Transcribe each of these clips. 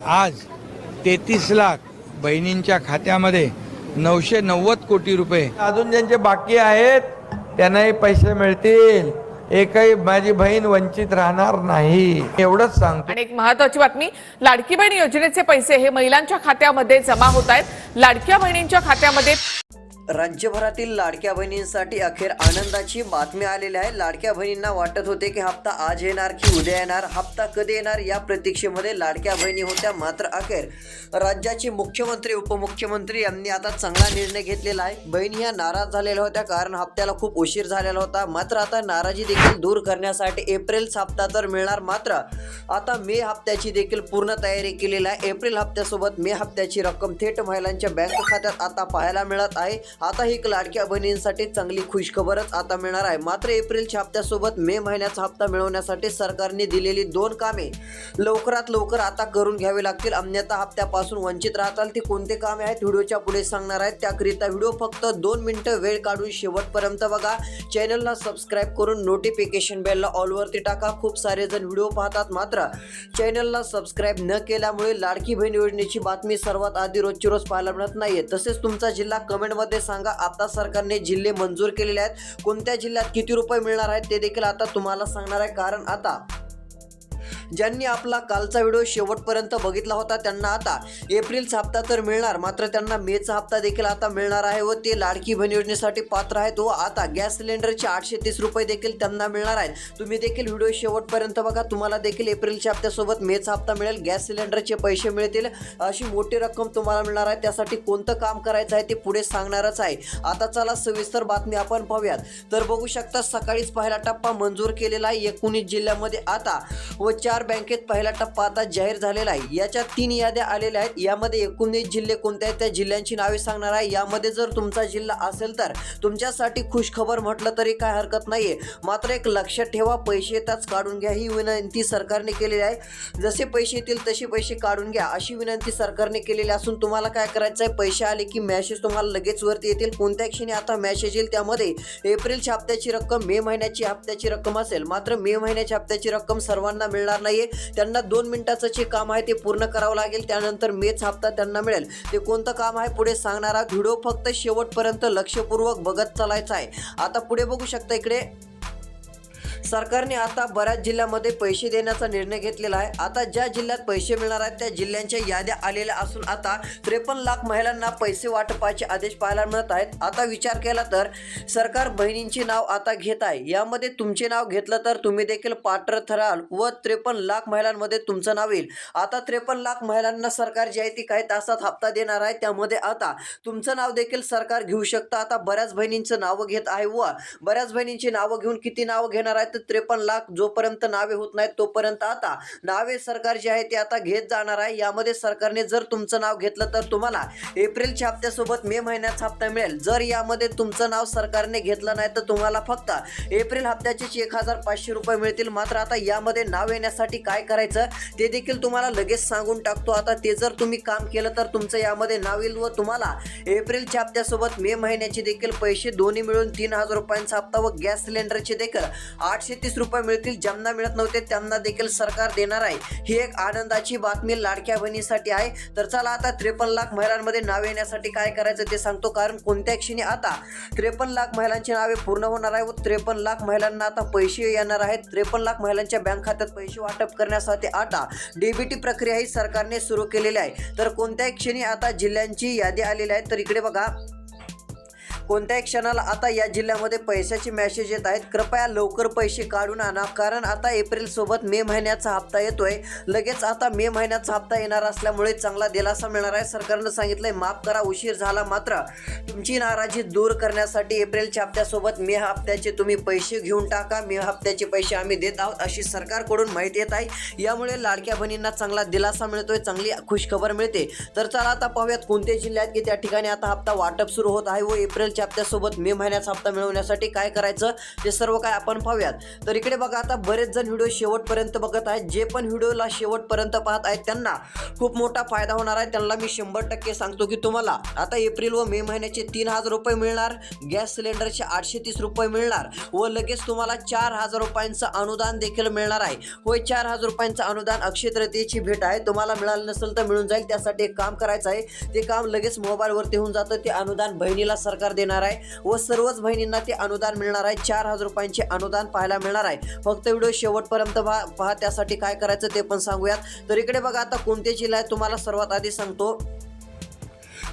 आज तेहतीस लाख बहिणींच्या खात्यामध्ये नऊशे नव्वद कोटी रुपये. अजून ज्यांचे बाकी आहेत त्यांनाही पैसे मिळतील. एकही माझी बहीण वंचित राहणार नाही. एवढंच सांगतो. आणि एक महत्वाची बातमी लाडकी बहीण योजनेचे पैसे हे महिलांच्या खात्यामध्ये जमा होत आहेत. लाडक्या बहिणींच्या खात्यामध्ये राज्यभरातील लाडक्या बहिणींसाठी अखेर आनंदाची बातमी आलेली आहे. लाडक्या बहिणींना वाटत होते की हप्ता आज येणार की उद्या येणार? हप्ता कधी येणार? या प्रतीक्षेमध्ये लाडक्या बहिणी होत्या मात्र अखेर राज्याचे मुख्यमंत्री उपमुख्यमंत्री यांनी आता चांगला निर्णय घेतलेला आहे. बहिणी ह्या नाराज झालेल्या होत्या कारण हप्त्याला खूप उशीर झालेला होता. मात्र आता नाराजी देखील दूर करण्यासाठी एप्रिलचा हप्ता तर मिळणार मात्र आता मे हप्त्याची देखील पूर्ण तयारी केलेली आहे. एप्रिल हप्त्यासोबत मे हप्त्याची रक्कम थेट महिलांच्या बँक खात्यात आता पाहायला मिळत आहे. आता ही एक लाडक्या बहिणींसाठी चांगली खुशखबरच आता मिळणार आहे. मात्र एप्रिलच्या हप्त्यासोबत मे महिन्याचा हप्ता मिळवण्यासाठी सरकारने दिलेली दोन कामे लवकरात लवकर आता करून घ्यावी लागतील. अन्यथा हप्त्यापासून वंचित राहताल ती कोणते कामे आहेत? व्हिडिओच्या पुढे सांगणार आहेत. त्याकरिता व्हिडिओ फक्त दोन मिनिटं वेळ काढून शेवटपर्यंत बघा. चॅनलला सबस्क्राईब करून नोटिफिकेशन बेलला ऑलवरती टाका. खूप सारे जण व्हिडिओ पाहतात. मात्र चॅनलला सबस्क्राईब न केल्यामुळे लाडकी बहीण योजनेची बातमी सर्वात आधी रोजची रोज पाहायला मिळत नाहीये. तसेच तुमचा जिल्हा कमेंटमध्ये सांगा आता सरकारने जिल्हे मंजूर केलेले आहेत. कोणत्या जिल्ह्यात किती रुपये मिळणार आहेत ते देखील आता तुम्हाला सांगणार आहे. कारण आता ज्यांनी आपला कालचा व्हिडिओ शेवटपर्यंत बघितला होता त्यांना आता एप्रिलचा हप्ता तर मिळणार. मात्र त्यांना मेचा हप्ता देखील आता मिळणार आहे व ते लाडकी बहीण योजनेसाठी पात्र आहेत व आता गॅस सिलेंडरचे आठशे तीस रुपये देखील त्यांना मिळणार आहेत. तुम्ही देखील व्हिडिओ शेवटपर्यंत बघा तुम्हाला देखील एप्रिलच्या हप्त्यासोबत मेचा हप्ता मिळेल गॅस सिलेंडरचे पैसे मिळतील. अशी मोठी रक्कम तुम्हाला मिळणार आहे. त्यासाठी कोणतं काम करायचं आहे ते पुढे सांगणारच आहे. आता चला सविस्तर बातमी आपण पाहूयात. तर बघू शकता सकाळीच पहिला टप्पा मंजूर केलेला आहे. एकोणीस जिल्ह्यामध्ये आता व चार बँकेत पहिला टप्पा आता जाहीर झालेला आहे. याच्या तीन याद्या आलेल्या आहेत. यामध्ये एकोणीस जिल्हे कोणते आहेत? त्या जिल्ह्यांची नावे सांगणार आहे. यामध्ये जर तुमचा जिल्हा असेल तर तुमच्यासाठी खुशखबर म्हटलं तरी काय हरकत नाहीये. मात्र एक लक्षात ठेवा पैसे येताच काढून घ्या. ही विनंती सरकारने केलेली आहे. जसे पैसे येतील तसे पैसे काढून घ्या. अशी विनंती सरकारने केलेली असून तुम्हाला काय करायचं आहे? पैसे आले की मॅसेज तुम्हाला लगेच वरती येतील. कोणत्या क्षणी आता मॅसेज येईल त्यामध्ये एप्रिलच्या हप्त्याची रक्कम मे महिन्याची हप्त्याची रक्कम असेल. मात्र मे महिन्याच्या हप्त्याची रक्कम सर्वांना मिळणार नाहीये. त्यांना दोन मिनिटाचं जे काम आहे ते पूर्ण करावं लागेल. त्यानंतर मेच हप्ता त्यांना मिळेल. ते कोणतं काम आहे पुढे सांगणारा व्हिडिओ फक्त शेवटपर्यंत लक्षपूर्वक बघत चालायचा आहे. आता पुढे बघू शकता इकडे. सरकारने आता बऱ्याच जिल्ह्यामध्ये पैसे देण्याचा निर्णय घेतलेला आहे. आता ज्या जिल्ह्यात पैसे मिळणार आहेत त्या जिल्ह्यांच्या याद्या आलेल्या असून आता त्रेपन्न लाख महिलांना पैसे वाटपाचे आदेश पाहायला मिळत आहेत. आता विचार केला तर सरकार बहिणींचे नाव आता घेत आहे. यामध्ये तुमचे नाव घेतलं तर तुम्ही देखील पात्र ठराल व त्रेपन्न लाख महिलांमध्ये तुमचं नाव येईल. आता त्रेपन्न लाख महिलांना सरकार जे आहे ती काही तासात हप्ता देणार आहे. त्यामध्ये आता तुमचं नाव देखील सरकार घेऊ शकतं. आता बऱ्याच बहिणींचं नावं घेत आहे व बऱ्याच बहिणींची नावं घेऊन किती नावं घेणार आहेत त्रेपन्न लाख जोपर्यंत नावे होत नाहीत तोपर्यंत आता नावे सरकार जे आहे ते आता घेत जाणार आहे. यामध्ये सरकारने जर तुमचं नाव घेतलं तर तुम्हाला एप्रिलच्या हप्त्यासोबत मे महिन्याचा हप्ता मिळेल. जर यामध्ये तुमचं नाव सरकारने घेतलं नाही तर तुम्हाला फक्त एप्रिल हप्त्याचे एक हजार पाचशे रुपये मिळतील. मात्र आता यामध्ये नाव येण्यासाठी काय करायचं ते देखील तुम्हाला लगेच सांगून टाकतो. आता ते जर तुम्ही काम केलं तर तुमचं यामध्ये नाव येईल व तुम्हाला एप्रिलच्या हप्त्यासोबत मे महिन्याचे देखील पैसे दोन्ही मिळून तीन हजार रुपयांचा हप्ता व गॅस सिलेंडरचे देखील आठ पाचशे तीस रुपये मिळतील ज्यांना मिळत नव्हते त्यांना देखील सरकार देणार आहे. ही एक आनंदाची बातमी लाडक्या बहिणीसाठी आहे. तर चला आता त्रेपन्न लाख महिलांमध्ये नाव येण्यासाठी काय करायचं ते सांगतो कारण कोणत्या क्षणी आता त्रेपन्न लाख महिलांची नावे पूर्ण होणार आहे व त्रेपन्न लाख महिलांना आता पैसे येणार आहेत. त्रेपन्न लाख महिलांच्या बँक खात्यात पैसे वाटप करण्यासाठी आता डीबीटी प्रक्रिया ही सरकारने सुरू केलेली आहे. तर कोणत्याही क्षणी आता जिल्ह्यांची यादी आलेली आहे. तर इकडे बघा कोणत्याही क्षणाला आता या जिल्ह्यामध्ये पैशाचे मॅसेज येत आहेत. कृपया लवकर पैसे काढून आणा. कारण आता एप्रिल सोबत मे महिन्याचा हप्ता येतोय. लगेच आता मे महिन्याचा हप्ता येणार असल्यामुळे चांगला दिलासा मिळणार आहे. सरकारनं सांगितलंय माफ करा उशीर झाला मात्र तुमची नाराजी दूर करण्यासाठी एप्रिलच्या हप्त्यासोबत मे हप्त्याचे तुम्ही पैसे घेऊन टाका. मे हप्त्याचे पैसे आम्ही देत आहोत अशी सरकारकडून माहिती येत आहे. यामुळे लाडक्या बहिणींना चांगला दिलासा मिळतोय चांगली खुशखबर मिळते. तर चला आता पाहूयात कोणत्या जिल्ह्यात की त्या ठिकाणी आता हप्ता वाटप सुरू होत आहे व एप्रिल एप्रिलच्या हप्त्यासोबत मे महिन्याचा हप्ता मिळवण्यासाठी काय करायचं ते सर्व काय आपण पाहूयात. तर इकडे बघा आता बरेच जण व्हिडिओ शेवटपर्यंत बघत आहेत. जे पण व्हिडिओला शेवटपर्यंत पाहत आहेत त्यांना खूप मोठा फायदा होणार आहे. त्यांना मी शंभर टक्के सांगतो की तुम्हाला आता एप्रिल व मे महिन्याचे तीन हजार रुपये मिळणार गॅस सिलेंडरचे आठशे तीस रुपये मिळणार व लगेच तुम्हाला चार हजार रुपयांचं अनुदान देखील मिळणार आहे. होय चार हजार रुपयांचं अनुदान अक्षय तृतीयेची भेट आहे. तुम्हाला मिळालं नसेल तर मिळून जाईल. त्यासाठी एक काम करायचं आहे. ते काम लगेच मोबाईलवरती होऊन जातं. ते अनुदान बहिणीला सरकार देणार आहे व सर्वच बहिणींना ते अनुदान मिळणार आहे. चार हजार रुपयांचे अनुदान पाहायला मिळणार आहे. फक्त व्हिडिओ शेवटपर्यंत पहा पहा त्यासाठी काय करायचं ते पण सांगूयात. तर इकडे बघा आता कोणते जिल्हा आहेत तुम्हाला सर्वात आधी सांगतो.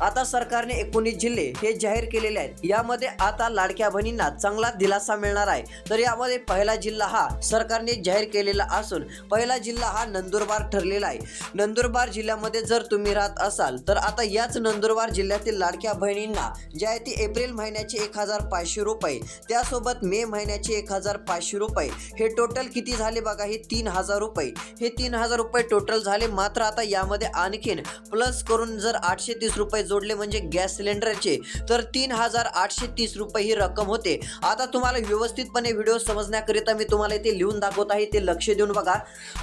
आता सरकारने एकोणीस जिल्हे हे जाहीर केलेले आहेत. यामध्ये आता लाडक्या बहिणींना चांगला दिलासा मिळणार आहे. तर यामध्ये पहिला जिल्हा हा सरकारने जाहीर केलेला असून पहिला जिल्हा हा नंदुरबार ठरलेला आहे. नंदुरबार जिल्ह्यामध्ये जर तुम्ही राहत असाल तर आता याच नंदुरबार जिल्ह्यातील लाडक्या बहिणींना जे आहे ती एप्रिल महिन्याचे एक हजार पाचशे रुपये त्यासोबत मे महिन्याचे एक हजार पाचशे रुपये. हे टोटल किती झाले बघा? हे तीन हजार रुपये. हे तीन हजार रुपये टोटल झाले. मात्र आता यामध्ये आणखीन प्लस करून जर आठशे तीस रुपये जोडले म्हणजे गॅस सिलेंडरचे तर तीन हजार आठशे तीस रुपये ही रक्कम होते. आता तुम्हाला व्यवस्थितपणे व्हिडिओ समजण्याकरिता मी तुम्हाला इथे लिहून दाखवत आहे ते लक्ष देऊन बघा.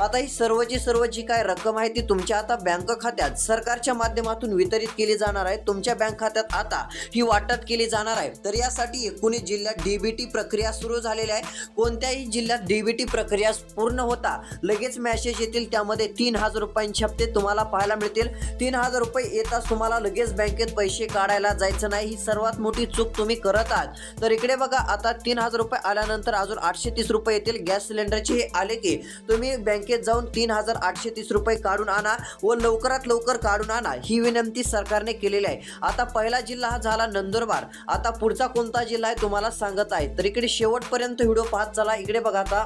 आता ही सर्वची सर्व जी काय रक्कम आहे ती तुमच्या आता बँक खात्यात सरकारच्या माध्यमातून वितरित केली जाणार आहे. तुमच्या बँक खात्यात आता ही वाटप केली जाणार आहे. तर यासाठी एकोणीस जिल्ह्यात डीबीटी प्रक्रिया सुरू झालेली आहे. कोणत्याही जिल्ह्यात डीबीटी प्रक्रिया पूर्ण होता लगेच मॅसेज येतील त्यामध्ये तीन हजार रुपयांचे हप्ते तुम्हाला पाहायला मिळतील. तीन हजार रुपये येताच तुम्हाला लगेच बँकेत पैसे काढायला जायचं नाही. ही सर्वात मोठी चूक तुम्ही करत आहात. तर इकडे बघा आता तीन हजार रुपये आल्यानंतर अजून आठशे तीस रुपये येतील. गॅस सिलेंडरचे हे आले की तुम्ही बँकेत जाऊन तीन हजार आठशे तीस रुपये काढून आणा व लवकरात लवकर काढून आणा. ही विनंती सरकारने केलेली आहे. आता पहिला जिल्हा हा झाला नंदुरबार. आता पुढचा कोणता जिल्हा आहे तुम्हाला सांगत आहे. तर इकडे शेवटपर्यंत व्हिडिओ पाहत चला. इकडे बघा आता.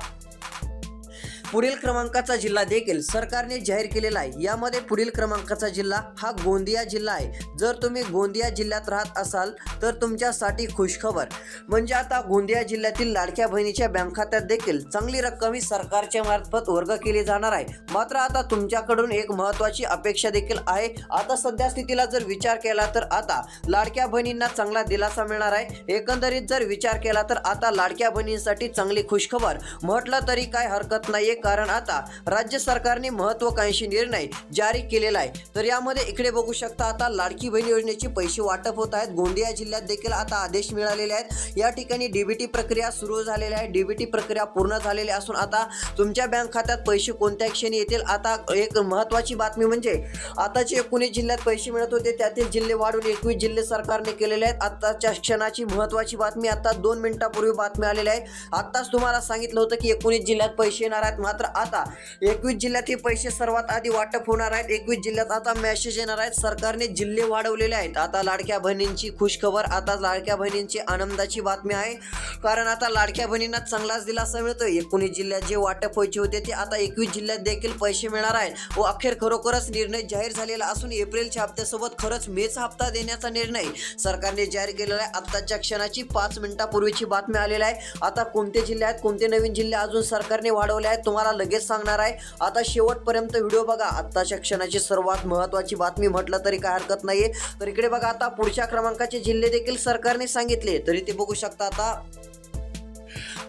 पुढील क्रमांकाचा जिल्हा देखील सरकारने जाहीर केलेला आहे. यामध्ये पुढील क्रमांकाचा जिल्हा हा गोंदिया जिल्हा आहे. जर तुम्ही गोंदिया जिल्ह्यात राहत असाल तर तुमच्यासाठी खुशखबर. म्हणजे आता गोंदिया जिल्ह्यातील लाडक्या बहिणीच्या बँक खात्यात देखील चांगली रक्कम ही सरकारच्या मार्फत वर्ग केली जाणार आहे. मात्र आता तुमच्याकडून एक महत्वाची अपेक्षा देखील आहे. आता सध्या स्थितीला जर विचार केला तर आता लाडक्या बहिणींना चांगला दिलासा मिळणार आहे. एकंदरीत जर विचार केला तर आता लाडक्या बहिणींसाठी चांगली खुशखबर. म्हटलं तरी काय हरकत नाहीये. कारण आता राज्य सरकारने महत्वाकांक्षी निर्णय जारी केलेला आहे. तर यामध्ये इकडे बघू शकता आता लाडकी बहीण योजनेचे पैसे वाटप होत आहेत. गोंदिया जिल्ह्यात देखील आता आदेश मिळालेले आहेत. या ठिकाणी डीबीटी प्रक्रिया सुरू झालेली आहे. डीबीटी प्रक्रिया पूर्ण झालेली असून आता तुमच्या बँक खात्यात पैसे कोणत्या क्षणी येतील? आता एक महत्वाची बातमी म्हणजे आताचे एकोणीस जिल्ह्यात पैसे मिळत होते त्यातील जिल्हे वाढून एकवीस जिल्हे सरकारने केलेले आहेत. आताच्या क्षणाची महत्वाची बातमी आता दोन मिनिटापूर्वी बातमी आलेली आहे. आत्ताच तुम्हाला सांगितलं होतं की एकोणीस जिल्ह्यात पैसे येणार आहेत. मात्र आता एकवीस जिल्ह्यात हे पैसे सर्वात आधी वाटप होणार आहेत. एकवीस जिल्ह्यात आता मॅसेज येणार आहेत. सरकारने जिल्हे वाढवलेले आहेत. आता लाडक्या बहिणींची खुशखबर आता लाडक्या बहिणींची आनंदाची बातमी आहे. कारण आता लाडक्या बहिणींना चांगलाच दिलासा मिळतो एकोणीस जिल्ह्यात जे वाटप व्हायचे होते ते आता एकवीस जिल्ह्यात देखील पैसे मिळणार आहेत. व अखेर खरोखरच निर्णय जाहीर झालेला असून एप्रिलच्या हप्त्यासोबत खरंच मेचा हप्ता देण्याचा निर्णय सरकारने जाहीर केलेला आहे. आत्ताच्या क्षणाची पाच मिनिटापूर्वीची बातमी आलेली आहे. आता कोणते जिल्हे आहेत कोणते नवीन जिल्हे अजून सरकारने वाढवले आहेत तुम्हाला लगेच सांगणार आहे. आता शेवटपर्यंत व्हिडिओ बघा. आत्ताच्या क्षणाची सर्वात महत्वाची बातमी म्हटलं तरी काय हरकत नाहीये. तर इकडे बघा आता पुढच्या क्रमांकाचे जिल्हे देखील सरकारने सांगितले. तरी ते बघू शकता आता.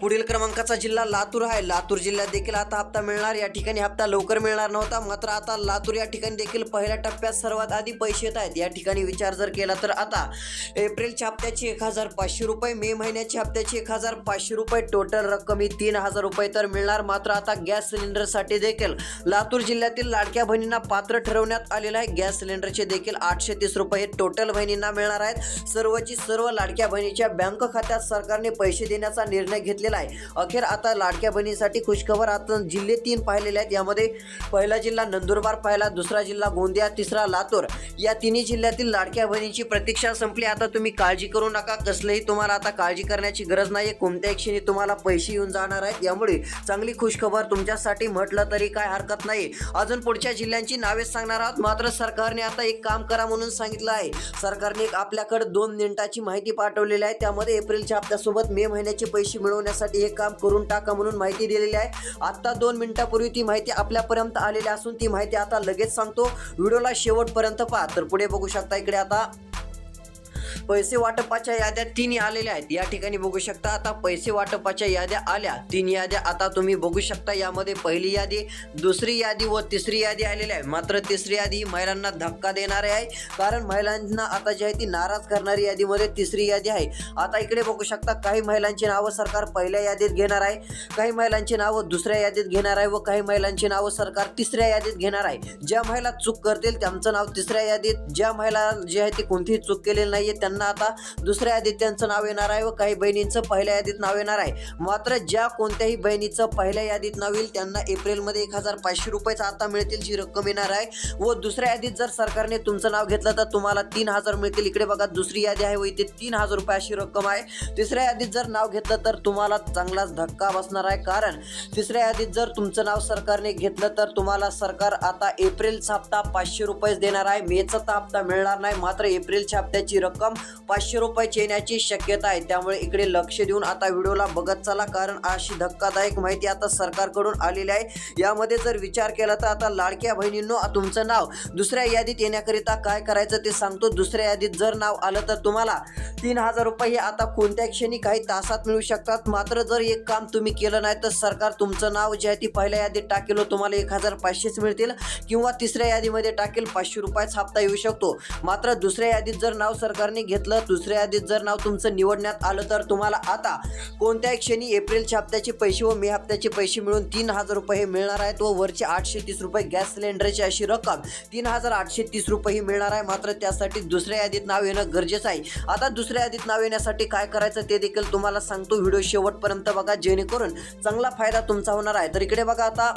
पुढील क्रमांकाचा जिल्हा लातूर आहे. लातूर जिल्ह्यात देखील आता हप्ता मिळणार. या ठिकाणी हप्ता लवकर मिळणार नव्हता. मात्र आता लातूर या ठिकाणी देखील पहिल्या टप्प्यात सर्वात आधी पैसे येत आहेत. या ठिकाणी विचार जर केला तर आता एप्रिलच्या हप्त्याची एक हजार पाचशे रुपये मे महिन्याच्या हप्त्याची एक हजार पाचशे रुपये टोटल रक्कम ही तीन हजार रुपये तर मिळणार. मात्र आता गॅस सिलेंडरसाठी देखील लातूर जिल्ह्यातील लाडक्या बहिणींना पात्र ठरवण्यात आलेलं आहे. गॅस सिलेंडरचे देखील आठशे तीस रुपये हे टोटल बहिणींना मिळणार आहेत. सर्वची सर्व लाडक्या बहिणीच्या बँक खात्यात सरकारने पैसे देण्याचा निर्णय घेतला घेतलेला आहे. अखेर आता लाडक्या बहिणीसाठी खुशखबर आता जिल्हे तीन पाहिलेले आहेत. यामध्ये पहिला जिल्हा नंदुरबार पाहिला दुसरा जिल्हा गोंदिया तिसरा लातूर. या तिन्ही जिल्ह्यातील लाडक्या बहिणीची प्रतीक्षा संपली. आता तुम्ही काळजी करू नका. कसलंही तुम्हाला आता काळजी करण्याची गरज नाही आहे कोणत्याही क्षणी तुम्हाला पैसे येऊन जाणार आहेत. यामुळे चांगली खुशखबर तुमच्यासाठी म्हटलं तरी काय हरकत नाही. अजून पुढच्या जिल्ह्यांची नावे सांगणार आहोत. मात्र सरकारने आता एक काम करा म्हणून सांगितलं आहे. सरकारने एक आपल्याकडे दोन मिनिटाची माहिती पाठवलेली आहे. त्यामध्ये एप्रिलच्या हप्त्यासोबत मे महिन्याचे पैसे मिळवण्यासाठी हे काम करून टाका म्हणून माहिती दिलेली आहे. आत्ता दोन मिनिटापूर्वी ती माहिती आपल्यापर्यंत आलेली असून ती माहिती आता लगेच सांगतो. व्हिडिओला शेवटपर्यंत पहा. तर पुढे बघू शकता इकडे आता. पैसे वाटपाच्या याद्या तीन आलेल्या आहेत. या ठिकाणी बघू शकता आता पैसे वाटपाच्या याद्या आल्या. तीन याद्या आता तुम्ही बघू शकता यामध्ये पहिली यादी दुसरी यादी व तिसरी यादी आलेली आहे. मात्र तिसरी यादी ही महिलांना धक्का देणारी आहे. कारण महिलांना आता जी आहे ती नाराज करणारी यादीमध्ये तिसरी यादी आहे. आता इकडे बघू शकता काही महिलांची नावं सरकार पहिल्या यादीत घेणार आहे. काही महिलांची नावं दुसऱ्या यादीत घेणार आहे व काही महिलांची नावं सरकार तिसऱ्या यादीत घेणार आहे. ज्या महिला चूक करतील त्यांचं नाव तिसऱ्या यादीत. ज्या महिला जी आहे ती कोणतीही चूक केलेली नाहीये त्यांना आता दुसऱ्या यादीत त्यांचं नाव येणार आहे व काही बहिणींचं पहिल्या यादीत नाव येणार आहे. मात्र ज्या कोणत्याही बहिणीचं पहिल्या यादीत नाव येईल त्यांना एप्रिलमध्ये एक हजार पाचशे रुपयेच आता मिळतील जी रक्कम येणार आहे. व दुसऱ्या यादीत जर सरकारने तुमचं नाव घेतलं तर तुम्हाला तीन हजार मिळतील. इकडे बघा दुसरी यादी आहे व इथे तीन हजार रुपये अशी रक्कम आहे. तिसऱ्या यादीत जर नाव घेतलं तर तुम्हाला चांगलाच धक्का बसणार आहे. कारण तिसऱ्या यादीत जर तुमचं नाव सरकारने घेतलं तर तुम्हाला सरकार आता एप्रिलचा हप्ता पाचशे रुपयेच देणार आहे. मेचा तर हप्ता मिळणार नाही. मात्र एप्रिलच्या हप्त्याची रक्कम पाचशे रुपयाची येण्याची शक्यता आहे. त्यामुळे इकडे लक्ष देऊन आता व्हिडिओला बघत चला कारण अशी धक्कादायक माहिती आता सरकारकडून आलेली आहे. यामध्ये जर विचार केला तर आता लाडक्या बहिणींनो तुमचं नाव दुसऱ्या यादीत येण्याकरिता काय करायचं ते सांगतो. दुसऱ्या यादीत जर नाव आलं तर तुम्हाला तीन हजार रुपये हे आता कोणत्या क्षणी काही तासात मिळू शकतात? मात्र जर एक काम तुम्ही केलं नाही तर सरकार तुमचं नाव जे आहे ती पहिल्या यादीत टाकेल तुम्हाला एक हजार पाचशेच मिळतील किंवा तिसऱ्या यादीमध्ये टाकेल पाचशे रुपयाच हप्ता येऊ शकतो. मात्र दुसऱ्या यादीत जर नाव सरकारने घेतलं दुसऱ्या यादीत जर नाव तुमचं निवडण्यात आलं तर तुम्हाला आता कोणत्याही क्षणी एप्रिलच्या हप्त्याचे पैसे व मे हप्त्याचे पैसे मिळून तीन हजार रुपये हे मिळणार आहेत व वरचे आठशे तीस रुपये गॅस सिलेंडरची अशी रक्कम तीन हजार आठशे तीस रुपये ही मिळणार आहे. मात्र त्यासाठी दुसऱ्या यादीत नाव येणं गरजेचं आहे. आता दुसऱ्या यादीत नाव येण्यासाठी काय करायचं ते देखील तुम्हाला सांगतो. व्हिडिओ शेवटपर्यंत बघा. जेणेकरून चांगला फायदा तुमचा होणार आहे. तर इकडे बघा आता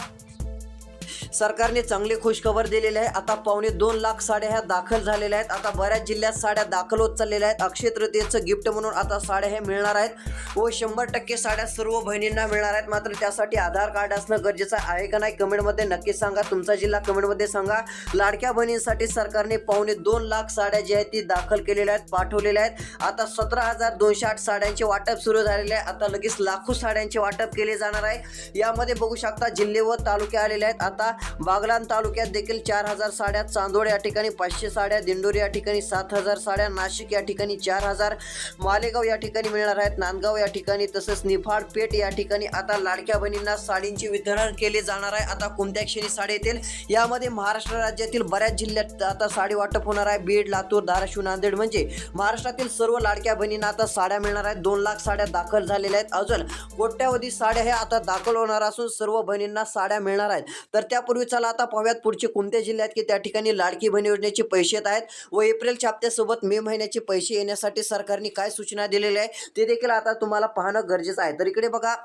सरकारने चांगली खुशखबर दिलेली आहे आता पावणे दोन लाख साड्या ह्या दाखल झालेल्या आहेत. आता बऱ्याच जिल्ह्यात साड्या दाखल होत चाललेल्या आहेत. अक्षय तृतीयेचं गिफ्ट म्हणून आता साड्या हे मिळणार आहेत व शंभर टक्के साड्या सर्व बहिणींना मिळणार आहेत. मात्र त्यासाठी आधार कार्ड असणं गरजेचं आहे का नाही कमेंटमध्ये नक्की सांगा. तुमचा जिल्हा कमेंटमध्ये सांगा. लाडक्या बहिणींसाठी सरकारने पावणे दोन लाख साड्या ज्या आहेत ती दाखल केलेल्या आहेत पाठवलेल्या आहेत. आता सतरा हजार दोनशे आठ साड्यांचे वाटप सुरू झालेले आहे. आता लगेच लाखो साड्यांचे वाटप केले जाणार आहे. यामध्ये बघू शकता जिल्हे व तालुके आलेले आहेत. आता बागलान तालुक्यात देखील चार हजार साड्या चांदोड या ठिकाणी पाचशे साड्या दिंडोरी या ठिकाणी सात हजार साड्या नाशिक या ठिकाणी चार हजार मालेगाव या ठिकाणी मिळणार आहेत नांदगाव या ठिकाणी तसंच निफाड पेठ या ठिकाणी आता लाडक्या बहिणींना साडींचे वितरण केले जाणार आहे. आता कोणत्या क्षणी साडी येतील? यामध्ये महाराष्ट्र राज्यातील बऱ्याच जिल्ह्यात आता साडी वाटप होणार आहे. बीड लातूर धाराशिव नांदेड म्हणजे महाराष्ट्रातील सर्व लाडक्या बहिणींना आता साड्या मिळणार आहेत. दोन लाख साड्या दाखल झालेल्या आहेत. अजून कोट्यावधी साड्या ह्या आता दाखल होणार असून सर्व बहिणींना साड्या मिळणार आहेत. तर त्यापूर्वी चला आता पाहूयात पुढचे कोणत्या जिल्ह्यात की त्या ठिकाणी लाडकी बहीण योजनेचे पैसे येत आहेत व एप्रिलच्या हप्त्यासोबत मे महिन्याचे पैसे येण्यासाठी सरकारने काय सूचना दिलेल्या आहे ते देखील आता तुम्हाला पाहणं गरजेचं आहे. तर इकडे बघा.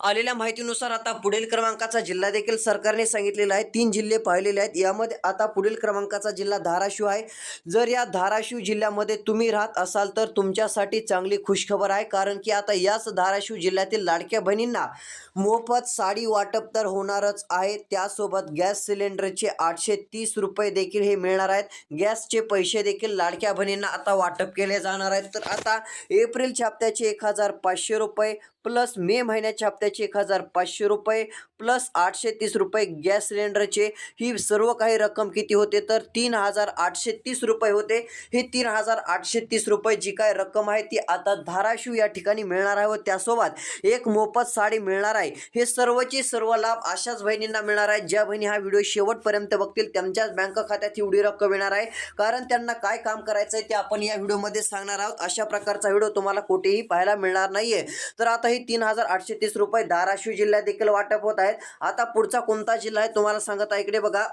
आलेल्या माहितीनुसार आता पुढील क्रमांकाचा जिल्हा देखील सरकारने सांगितलेला आहे. तीन जिल्हे पाहिलेले आहेत. यामध्ये आता पुढील क्रमांकाचा जिल्हा धाराशिव आहे. जर या धाराशिव जिल्ह्यामध्ये तुम्ही राहत असाल तर तुमच्यासाठी चांगली खुशखबर आहे. कारण की आता याच धाराशिव जिल्ह्यातील लाडक्या बहिणींना मोफत साडी वाटप तर होणारच आहे. त्यासोबत गॅस सिलेंडरचे आठशे तीस रुपये देखील हे मिळणार आहेत. गॅसचे पैसे देखील लाडक्या बहिणींना आता वाटप केले जाणार आहेत. तर आता एप्रिल छाप्त्याचे एक हजार पाचशे रुपये प्लस मे महिन्याच्या हप्त्याचे एक हजार पाचशे रुपये प्लस आठशे तीस रुपये गॅस सिलेंडरचे. ही सर्व काही रक्कम किती होते? तर तीन हजार आठशे तीस रुपये होते. ही तीन हजार आठशे तीस रुपये जी काय रक्कम आहे ती आता धाराशिव या ठिकाणी मिळणार आहे व त्यासोबत एक मोफत साडी मिळणार आहे. हे सर्वचे सर्व लाभ अशाच बहिणींना मिळणार आहे. ज्या बहिणी हा व्हिडिओ शेवटपर्यंत बघतील त्यांच्याच बँक खात्यात एवढी रक्कम येणार आहे. कारण त्यांना काय काम करायचं आहे ते आपण या व्हिडिओमध्ये सांगणार आहोत. अशा प्रकारचा व्हिडिओ तुम्हाला कुठेही पाहायला मिळणार नाहीये. तर आता ही तीन हजार आठशे तीस रुपये धाराशिव जिल्ह्यात देखील वाटप होत आहेत. आता पुढचा कोणता जिल्हा आहे तुम्हाला सांगत आहे इकडे बघा.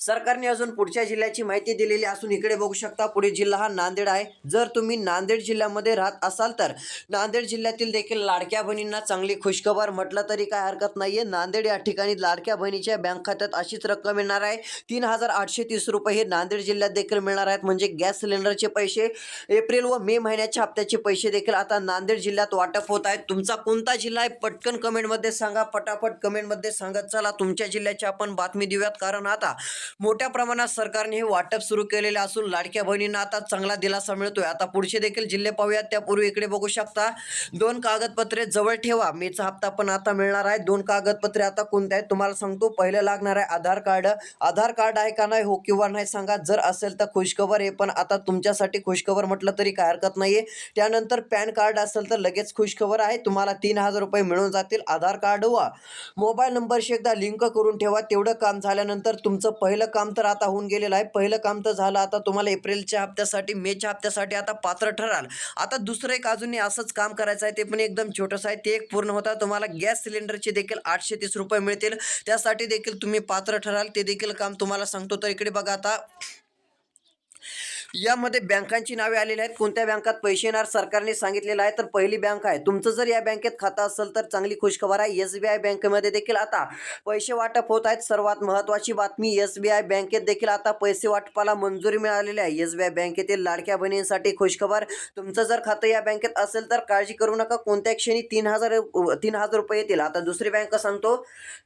सरकारने अजून पुढच्या जिल्ह्याची माहिती दिलेली असून इकडे बघू शकता पुढे जिल्हा हा नांदेड आहे. जर तुम्ही नांदेड जिल्ह्यामध्ये राहत असाल तर नांदेड जिल्ह्यातील देखील लाडक्या बहिणींना चांगली खुशखबर म्हटलं तरी काय हरकत नाहीये. नांदेड या ठिकाणी लाडक्या बहिणीच्या बँक खात्यात अशीच रक्कम येणार आहे. तीन हजार आठशे तीस रुपये हे नांदेड जिल्ह्यात देखील मिळणार आहेत. म्हणजे गॅस सिलेंडरचे पैसे एप्रिल व मे महिन्याच्या हप्त्याचे पैसे देखील आता नांदेड जिल्ह्यात वाटप होत आहेत. तुमचा कोणता जिल्हा आहे? पटकन कमेंटमध्ये सांगा. पटापट कमेंटमध्ये सांगत चला. तुमच्या जिल्ह्याची आपण बातमी देऊयात. कारण आता मोठ्या प्रमाणात सरकारने हे वाटप सुरू केलेले असून लाडक्या बहिणींना आता चांगला दिलासा मिळतोय. आता पुढचे देखील जिल्हे पाहूयात. त्यापूर्वी इकडे बघू शकता दोन कागदपत्रे जवळ ठेवा. मेचा हप्ता पण आता मिळणार आहे. दोन कागदपत्रे आता कोणते आहेत तुम्हाला सांगतो. पहिलं लागणार आहे आधार कार्ड. आधार कार्ड आहे का नाही हो किंवा नाही सांगा. जर असेल तर खुशखबर. आहे पण आता तुमच्यासाठी खुशखबर म्हटलं तरी काय हरकत नाहीये. त्यानंतर पॅन कार्ड असेल तर लगेच खुशखबर आहे. तुम्हाला तीन हजार रुपये मिळून जातील. आधार कार्ड वा मोबाईल नंबरशी एकदा लिंक करून ठेवा. तेवढं काम झाल्यानंतर तुमचं पहिलं पहिलं काम तर आता होऊन गेलेलं आहे. पहिलं काम तर झालं आता तुम्हाला एप्रिलच्या हप्त्यासाठी मेच्या हप्त्यासाठी आता पात्र ठराल. आता दुसरं एक अजूनही असंच काम करायचं आहे ते पण एकदम छोटंसं आहे. ते एक पूर्ण होता. तुम्हाला गॅस सिलेंडरचे देखील आठशे तीस रुपये मिळतील. त्यासाठी देखील तुम्ही पात्र ठराल. ते देखील काम तुम्हाला सांगतो. तर इकडे बघा आता यामध्ये बँकांची नावे आलेली आहेत. कोणत्या बँकात पैसे येणार सरकारने सांगितलेलं आहे तर पहिली बँक आहे. तुमचं जर या बँकेत खातं असेल तर चांगली खुशखबर आहे. एस बी आय बँकेमध्ये देखील आता पैसे वाटप होत आहेत. सर्वात महत्त्वाची बातमी एस बी आय बँकेत देखील आता पैसे वाटपाला मंजुरी मिळालेली आहे. एस बी आय बँकेतील लाडक्या बहिणींसाठी खुशखबर. तुमचं जर खातं या बँकेत असेल तर काळजी करू नका. कोणत्या क्षणी तीन हजार तीन हजार रुपये येतील? आता दुसरी बँक सांगतो.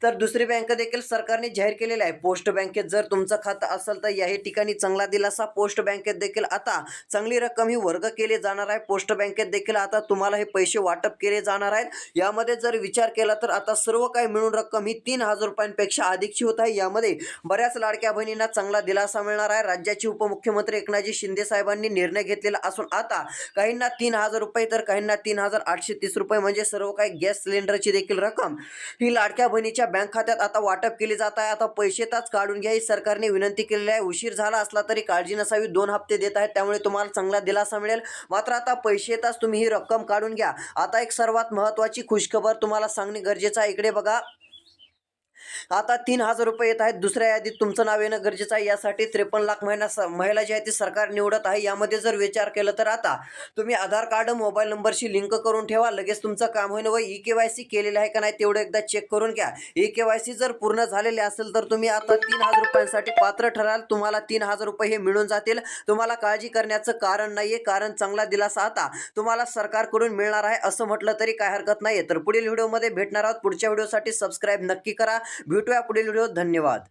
तर दुसरी बँक देखील सरकारने जाहीर केलेली आहे. पोस्ट बँकेत जर तुमचं खातं असेल तर याही ठिकाणी चांगला दिलासा. पोस्ट बँकेत देखील आता चांगली रक्कम ही वर्ग केली जाणार आहे. पोस्ट बँकेत देखील आता तुम्हाला हे पैसे वाटप केले जाणार आहेत. यामध्ये जर विचार केला तर आता सर्व काही मिळून रक्कम ही तीन हजार रुपयांपेक्षा अधिकची होत आहे. यामध्ये बऱ्याच लाडक्या बहिणींना चांगला दिलासा मिळणार आहे. राज्याचे उपमुख्यमंत्री एकनाथजी शिंदे साहेबांनी निर्णय घेतलेला असून आता काहींना तीन हजार रुपये तर काहींना तीन हजार आठशे तीस रुपये म्हणजे सर्व काही गॅस सिलेंडरची देखील रक्कम ही लाडक्या बहिणीच्या बँक खात्यात आता वाटप केली जात आहे. आता पैसे ताच काढून घ्या. ही सरकारने विनंती केलेली आहे. उशीर झाला असला तरी काळजी नसावी. दोन हप्ते देत आहेत त्यामुळे तुम्हाला चांगला दिलासा मिळेल. मात्र आता पैसे येताच तुम्ही ही रक्कम काढून घ्या. आता एक सर्वात महत्त्वाची खुशखबर तुम्हाला सांगणे गरजेचं आहे. इकडे बघा. आता तीन हजार रुपये येत आहेत. दुसऱ्या यादीत तुमचं नाव येणं गरजेचं आहे. यासाठी त्रेपन्न लाख महिना महिला जी आहे ती सरकार निवडत आहे. यामध्ये जर विचार केला तर आता तुम्ही आधार कार्ड मोबाईल नंबरशी लिंक करून ठेवा. लगेच तुमचं काम होईन. व ई के वाय सी केलेलं आहे का नाही तेवढं एकदा चेक करून घ्या. ई के वाय सी जर पूर्ण झालेले असेल तर तुम्ही आता तीन हजार रुपयांसाठी पात्र ठराल. तुम्हाला तीन हजार रुपये हे मिळून जातील. तुम्हाला काळजी करण्याचं कारण नाहीये. कारण चांगला दिलासा आता तुम्हाला सरकारकडून मिळणार आहे. असं म्हटलं तरी काय हरकत नाहीये. तर पुढील व्हिडिओमध्ये भेटणार आहोत. पुढच्या व्हिडिओसाठी सबस्क्राईब नक्की करा. भेटूया पुढील व्हिडिओ धन्यवाद.